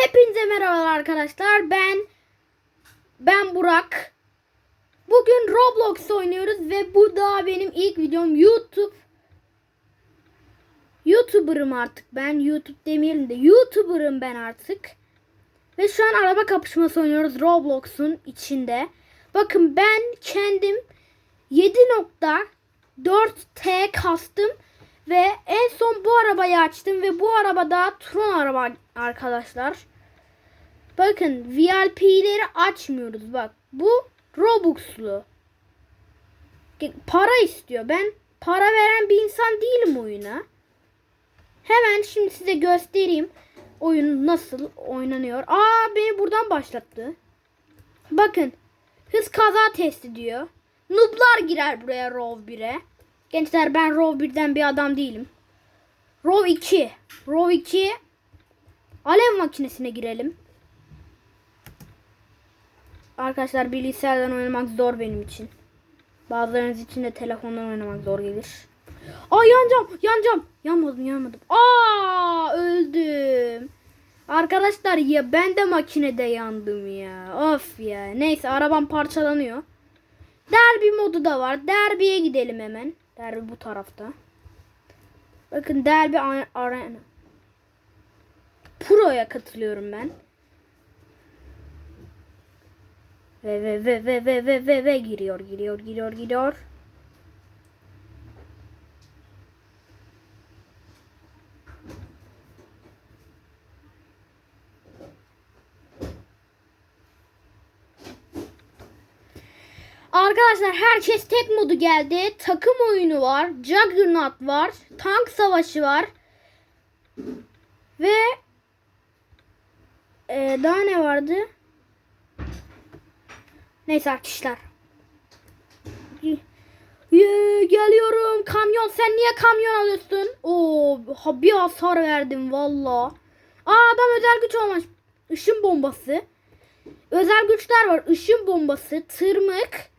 Hepinize merhabalar arkadaşlar. Ben ben Burak. Bugün Roblox oynuyoruz ve bu da benim ilk videom YouTube. YouTuber'ım artık ben. YouTube demeyelim de YouTuber'ım ben artık. Ve şu an araba kapışması oynuyoruz Roblox'un içinde. Bakın ben kendim 7.4T kastım ve en son bu arabayı açtım ve bu arabada Tron araba arkadaşlar. Bakın VIP'leri açmıyoruz bak. Bu Robux'lu. Para istiyor. Ben para veren bir insan değilim oyuna. Hemen şimdi size göstereyim oyun nasıl oynanıyor. Aa beni buradan başlattı. Bakın hız kaza testi diyor. Noob'lar girer buraya Rov 1'e. Gençler ben Rov 1'den bir adam değilim. Rov 2. Rov 2 alev makinesine girelim. Arkadaşlar bilgisayardan oynamak zor benim için. Bazılarınız için de telefondan oynamak zor gelir. Aa yanacağım, yanacağım. Yanmadım, yanmadım. Aa öldüm. Arkadaşlar ya ben de makinede yandım ya. Of ya. Neyse arabam parçalanıyor. Derbi modu da var. Derbiye gidelim hemen. Derbi bu tarafta. Bakın derbi arena. Pro'ya katılıyorum ben. Ve ve ve ve ve ve ve ve giriyor giriyor giriyor giriyor. Arkadaşlar herkes tek modu geldi. Takım oyunu var. Juggernaut var. Tank savaşı var. Ve e, daha ne vardı? Neyse arkadaşlar. Ye, geliyorum. Kamyon sen niye kamyon alıyorsun? Oo, bir hasar verdim valla. Adam özel güç olmuş. Işın bombası. Özel güçler var. Işın bombası, tırmık,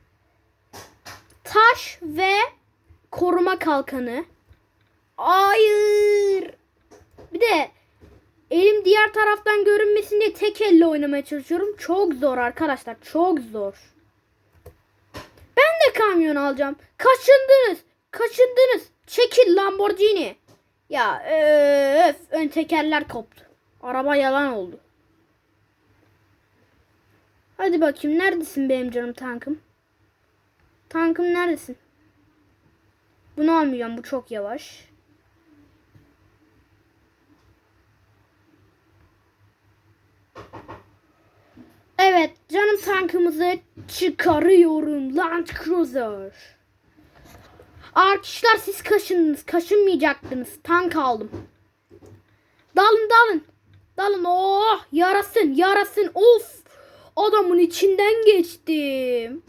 taş ve koruma kalkanı. Hayır. Bir de elim diğer taraftan görünmesin diye tek elle oynamaya çalışıyorum. Çok zor arkadaşlar. Çok zor. Ben de kamyon alacağım. Kaçındınız. Kaçındınız. Çekil Lamborghini. Ya öf, ön tekerler koptu. Araba yalan oldu. Hadi bakayım neredesin benim canım tankım? Tankım neredesin? Bunu almayacağım bu çok yavaş. Evet canım tankımızı çıkarıyorum Land Cruiser. Arkadaşlar siz kaşındınız. Kaşınmayacaktınız. Tank aldım. Dalın dalın. Dalın. Oh yarasın yarasın. Of. Adamın içinden geçtim.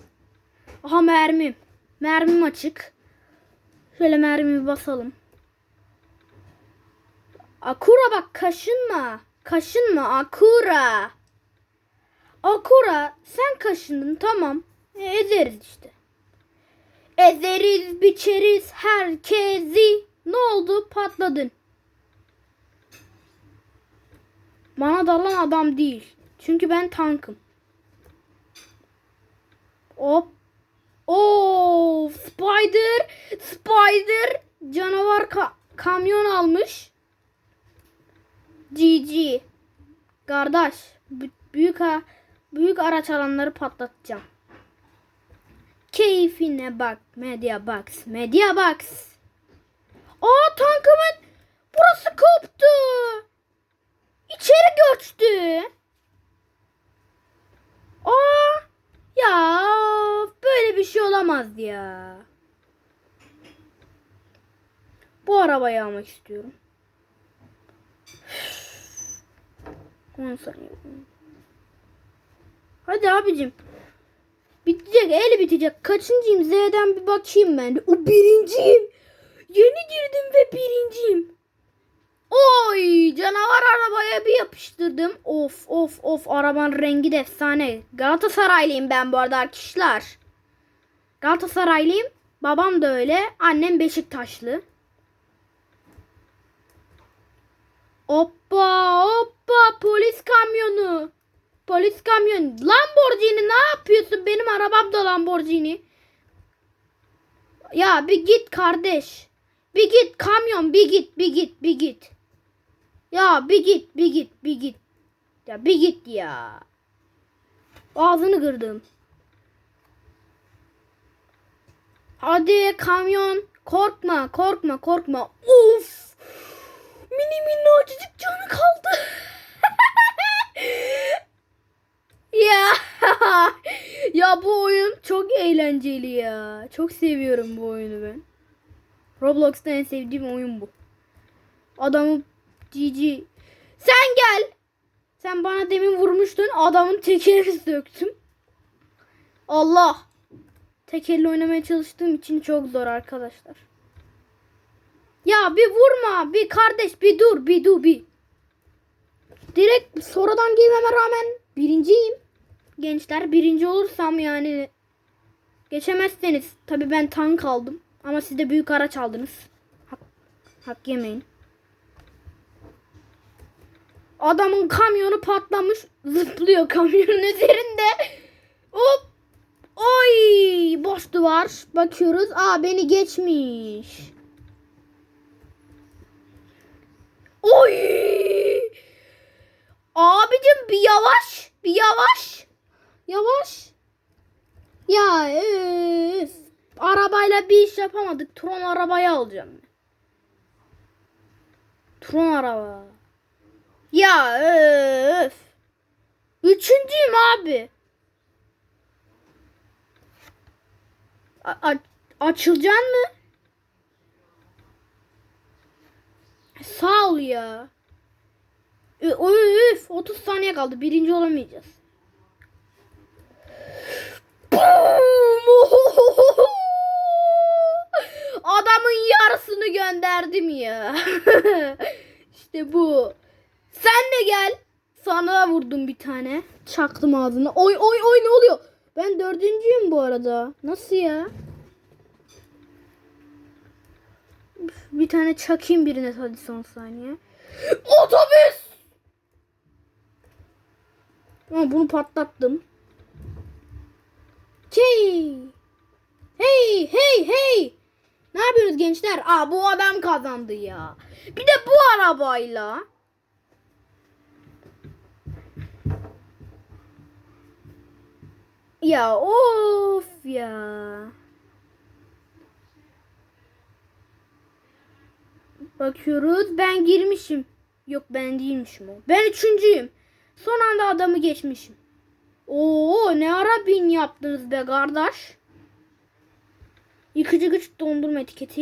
Aha mermim. Mermim açık. Şöyle mermimi basalım. Akura bak kaşınma. Kaşınma Akura. Akura sen kaşındın tamam. E, ezeriz işte. Ezeriz biçeriz herkesi. Ne oldu patladın. Bana dalan adam değil. Çünkü ben tankım. Hop. Oo, Spider, Spider canavar ka- kamyon almış. GG. Kardeş, büyük ha büyük araç alanları patlatacağım. Keyfine bak. Media Box. Media Box. Aa tankımın burası koptu. İçeri göçtü. Aa ya böyle bir şey olamaz ya. Bu arabayı almak istiyorum. 10 saniye. Hadi abicim. Bitecek, el bitecek. Kaçıncıyım? Z'den bir bakayım ben. de. O birinciyim. Yeni girdim ve birinciyim. Oy canavar arabaya bir yapıştırdım. Of of of arabanın rengi de efsane. Galatasaraylıyım ben bu arada arkadaşlar. Galatasaraylıyım. Babam da öyle. Annem Beşiktaşlı. Hoppa hoppa polis kamyonu. Kamyon. Lamborghini ne yapıyorsun? Benim arabam da Lamborghini. Ya bir git kardeş. Bir git kamyon bir git bir git bir git. Ya bir git bir git bir git. Ya bir git ya. Ağzını kırdım. Hadi kamyon. Korkma korkma korkma. Of. Mini minnacık canı kaldı. ya. ya bu oyun çok eğlenceli ya. Çok seviyorum bu oyunu ben. Roblox'ta en sevdiğim oyun bu. Adamı GG. Sen gel. Sen bana demin vurmuştun. Adamın tekerini söktüm. Allah. Tek elle oynamaya çalıştığım için çok zor arkadaşlar. Ya bir vurma. Bir kardeş bir dur. Bir dur bir. Direkt sonradan girmeme rağmen birinciyim. Gençler birinci olursam yani geçemezseniz tabi ben tank aldım. Ama siz de büyük araç aldınız. Hak, hak yemeyin. Adamın kamyonu patlamış. Zıplıyor kamyonun üzerinde. Hop. Oy. Boş duvar. Bakıyoruz. Aa beni geçmiş. Oy. Abicim bir yavaş. Bir yavaş. Yavaş. Ya üf. Arabayla bir iş yapamadık. Tron arabayı alacağım. Tron araba. Ya öf. Üçüncüyüm abi. A- a- açılacaksın mı? Sağ ol ya. Üf 30 saniye kaldı. Birinci olamayacağız. Adamın yarısını gönderdim ya. işte bu. Sen de gel. Sana vurdum bir tane. Çaktım ağzına. Oy oy oy ne oluyor? Ben dördüncüyüm bu arada. Nasıl ya? Bir tane çakayım birine hadi son saniye. Otobüs! Ama bunu patlattım. Hey! Hey hey hey! Ne yapıyorsunuz gençler? Aa bu adam kazandı ya. Bir de bu arabayla. Ya of ya. Bakıyoruz. Ben girmişim. Yok ben değilmişim o. Ben üçüncüyüm. Son anda adamı geçmişim. Oo ne ara bin yaptınız be kardeş. Yıkıcı güç dondurma etiketi.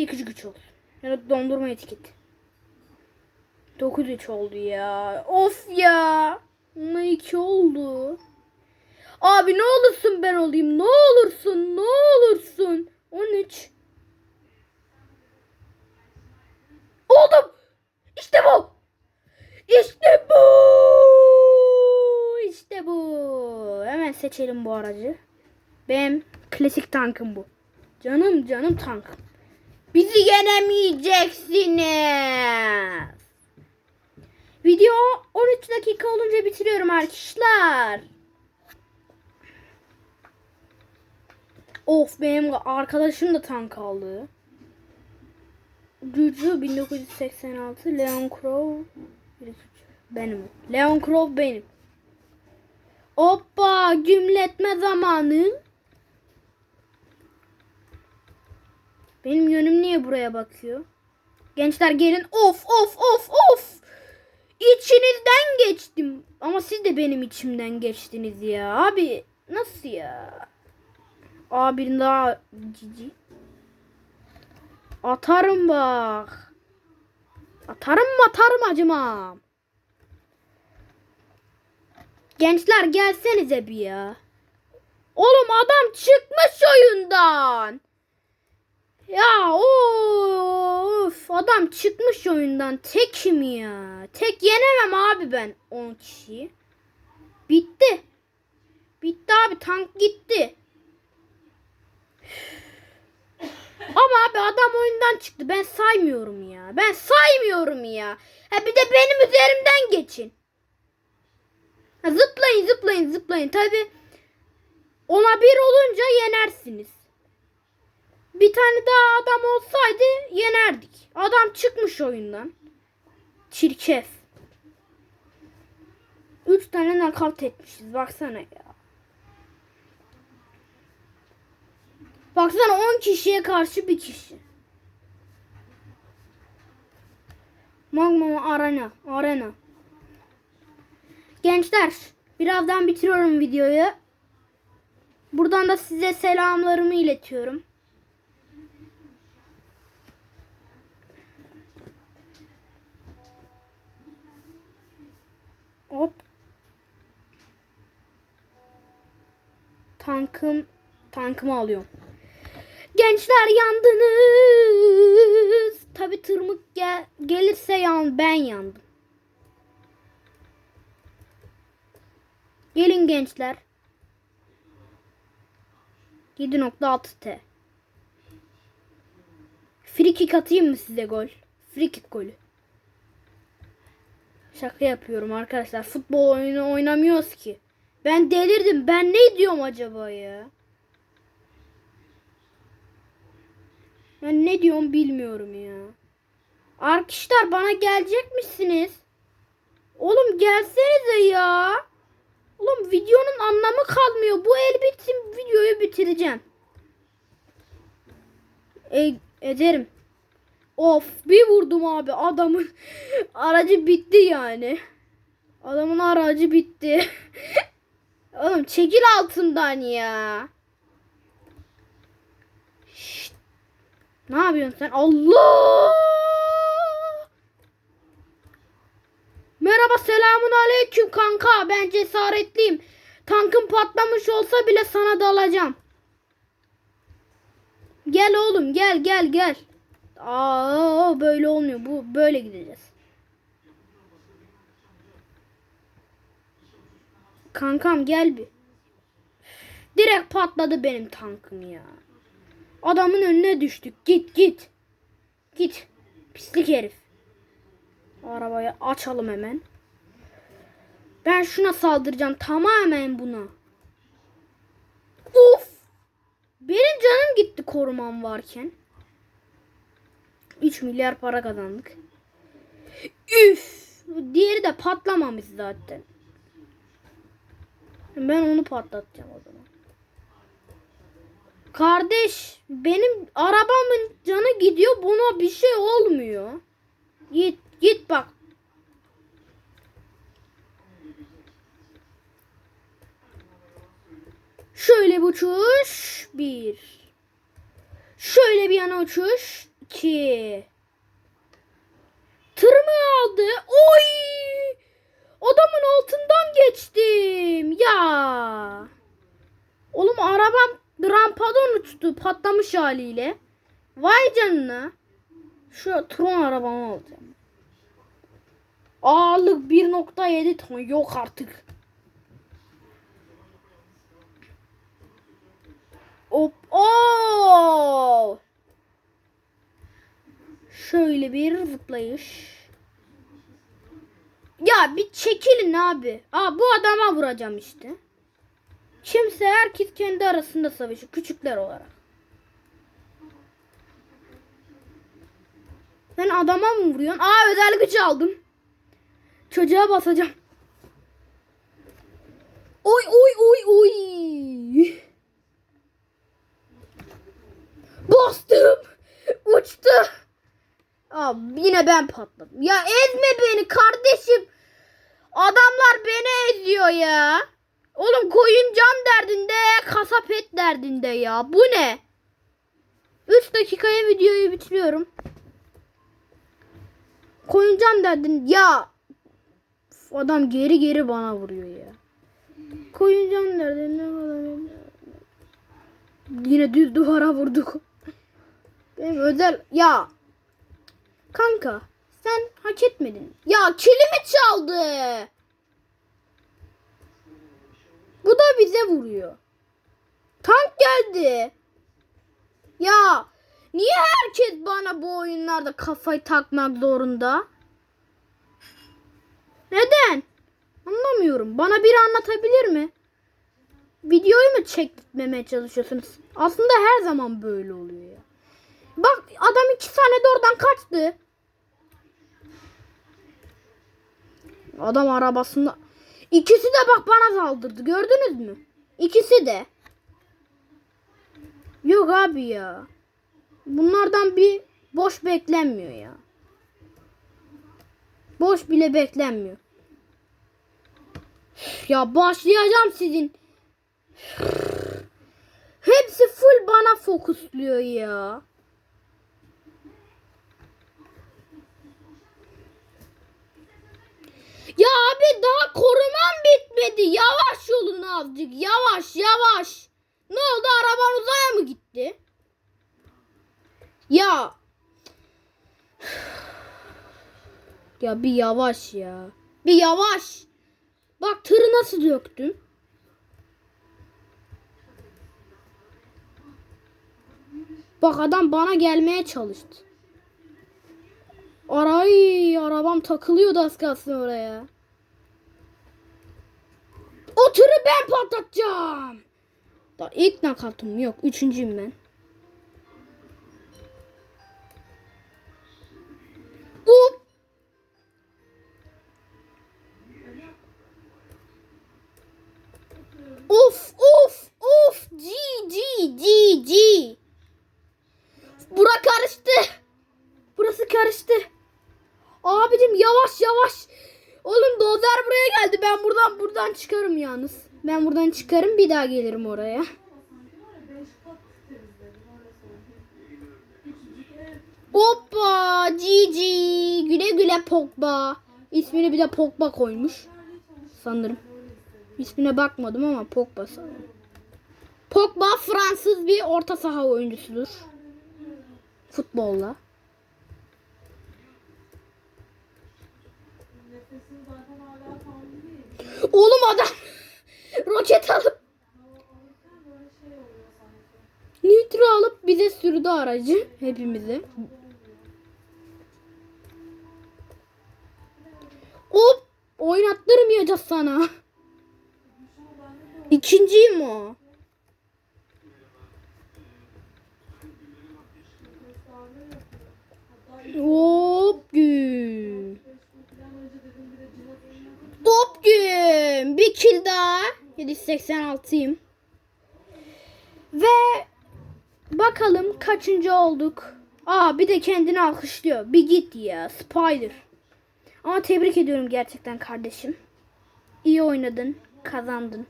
Yıkıcı güç olsun. Ya da dondurma etiketi. 9 3 oldu ya. Of ya. Buna 2 oldu. Abi ne olursun ben olayım. Ne olursun. Ne olursun. 13. Oldum. İşte bu. İşte bu. İşte bu. Hemen seçelim bu aracı. Benim klasik tankım bu. Canım canım tankım. Bizi yenemeyeceksiniz. Video 13 dakika olunca bitiriyorum arkadaşlar. Of benim arkadaşım da tank aldı. Gücü 1986 Leon Crow benim. Leon Crow benim. Hoppa gümletme zamanı. Benim yönüm niye buraya bakıyor? Gençler gelin. Of of of of. İçinizden geçtim. Ama siz de benim içimden geçtiniz ya. Abi nasıl ya? Abin daha cici. Atarım bak. Atarım atarım acımam. Gençler gelsenize bir ya. Oğlum adam çıkmış oyundan. Ya of adam çıkmış oyundan tekim ya. Tek yenemem abi ben 10 kişiyi. Bitti. Bitti abi tank gitti. Ama abi adam oyundan çıktı. Ben saymıyorum ya. Ben saymıyorum ya. Ha bir de benim üzerimden geçin. Ha, zıplayın zıplayın zıplayın. Tabi ona bir olunca yenersiniz. Bir tane daha adam olsaydı yenerdik. Adam çıkmış oyundan. Çirkef. Üç tane nakavt etmişiz. Baksana ya. Baksana 10 kişiye karşı bir kişi. Magma Arena. Arena. Gençler birazdan bitiriyorum videoyu. Buradan da size selamlarımı iletiyorum. Hop. Tankım tankımı alıyorum. Gençler yandınız. Tabi tırmık gel gelirse yan ben yandım. Gelin gençler. 7.6 T. Free kick atayım mı size gol? Free kick golü. Şaka yapıyorum arkadaşlar. Futbol oyunu oynamıyoruz ki. Ben delirdim. Ben ne diyorum acaba ya? Ben ne diyorum bilmiyorum ya. Arkadaşlar bana gelecek misiniz? Oğlum gelsenize ya. Oğlum videonun anlamı kalmıyor. Bu el bitsin videoyu bitireceğim. E, ederim. Of bir vurdum abi adamın aracı bitti yani. Adamın aracı bitti. Oğlum çekil altından ya. Ne yapıyorsun sen? Allah! Merhaba selamun aleyküm kanka. Ben cesaretliyim. Tankım patlamış olsa bile sana dalacağım. Gel oğlum gel gel gel. Aa böyle olmuyor. Bu böyle gideceğiz. Kankam gel bir. Direkt patladı benim tankım ya. Adamın önüne düştük. Git git. Git. Pislik herif. Arabayı açalım hemen. Ben şuna saldıracağım. Tamamen buna. Of. Benim canım gitti korumam varken. 3 milyar para kazandık. Üf. Diğeri de patlamamış zaten. Ben onu patlatacağım o zaman. Kardeş benim arabamın canı gidiyor buna bir şey olmuyor. Git git bak. Şöyle bir uçuş. Bir. Şöyle bir yana uçuş. iki. Tırmı aldı. Oy! Adamın altından geçtim. Ya. Oğlum arabam rampadan uçtu patlamış haliyle. Vay canına. Şu Tron arabamı alacağım. Ağırlık 1.7 ton yok artık. Hop. Oo! Şöyle bir zıplayış. Ya bir çekilin abi. Aa bu adama vuracağım işte. Kimse herkes kendi arasında savaşıyor. Küçükler olarak. Sen adama mı vuruyorsun? Aa özel güç aldım. Çocuğa basacağım. Oy oy oy oy. Bastım. Uçtu. Aa, yine ben patladım. Ya ezme beni kardeşim. Adamlar beni eziyor ya. Oğlum koyun can derdinde, kasap et derdinde ya. Bu ne? 3 dakikaya videoyu bitiriyorum. Koyun can derdinde. Ya. Adam geri geri bana vuruyor ya. Koyun can derdinde. Yine düz duvara vurduk. Benim özel ya kanka sen hak etmedin. Ya kilimi çaldı. Bu da bize vuruyor. Tank geldi. Ya niye herkes bana bu oyunlarda kafayı takmak zorunda? Neden? Anlamıyorum. Bana biri anlatabilir mi? Videoyu mu çekmemeye çalışıyorsunuz? Aslında her zaman böyle oluyor ya. Bak adam iki saniye de oradan kaçtı. Adam arabasında. İkisi de bak bana saldırdı. Gördünüz mü? İkisi de. Yok abi ya. Bunlardan bir boş beklenmiyor ya. Boş bile beklenmiyor. Ya başlayacağım sizin. Hepsi full bana fokusluyor ya. Ya abi daha korumam bitmedi. Yavaş olun azıcık. Yavaş yavaş. Ne oldu araban uzaya mı gitti? Ya. Ya bir yavaş ya. Bir yavaş. Bak tırı nasıl döktüm. Bak adam bana gelmeye çalıştı. Aray arabam takılıyordu az kalsın oraya. O tırı ben patlatacağım. Da ilk nakatım yok. Üçüncüyüm ben. Up. Of of of G G G G Bura karıştı. Burası karıştı. Abicim yavaş yavaş. Oğlum dozer buraya geldi. Ben buradan çıkarım yalnız. Ben buradan çıkarım bir daha gelirim oraya. Hoppa Cici güle güle Pogba. İsmini bir de Pogba koymuş. Sanırım. İsmine bakmadım ama Pogba sanırım. Pogba Fransız bir orta saha oyuncusudur. Futbolla. Oğlum adam roket alıp nitro alıp bize sürdü aracı hepimizi. Hop oynattırmayacağız sana. İkinciyim o. Hop gün. Hop gün. Bir kill daha. 786'yım. Ve bakalım kaçıncı olduk. Aa bir de kendini alkışlıyor. Bir git ya Spider. Ama tebrik ediyorum gerçekten kardeşim. İyi oynadın. Kazandın.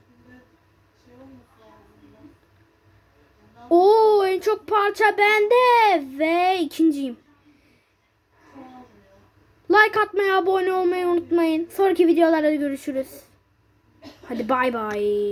Oo en çok parça bende ve ikinciyim. Like atmayı, abone olmayı unutmayın. Sonraki videolarda görüşürüz. Hadi bay bay.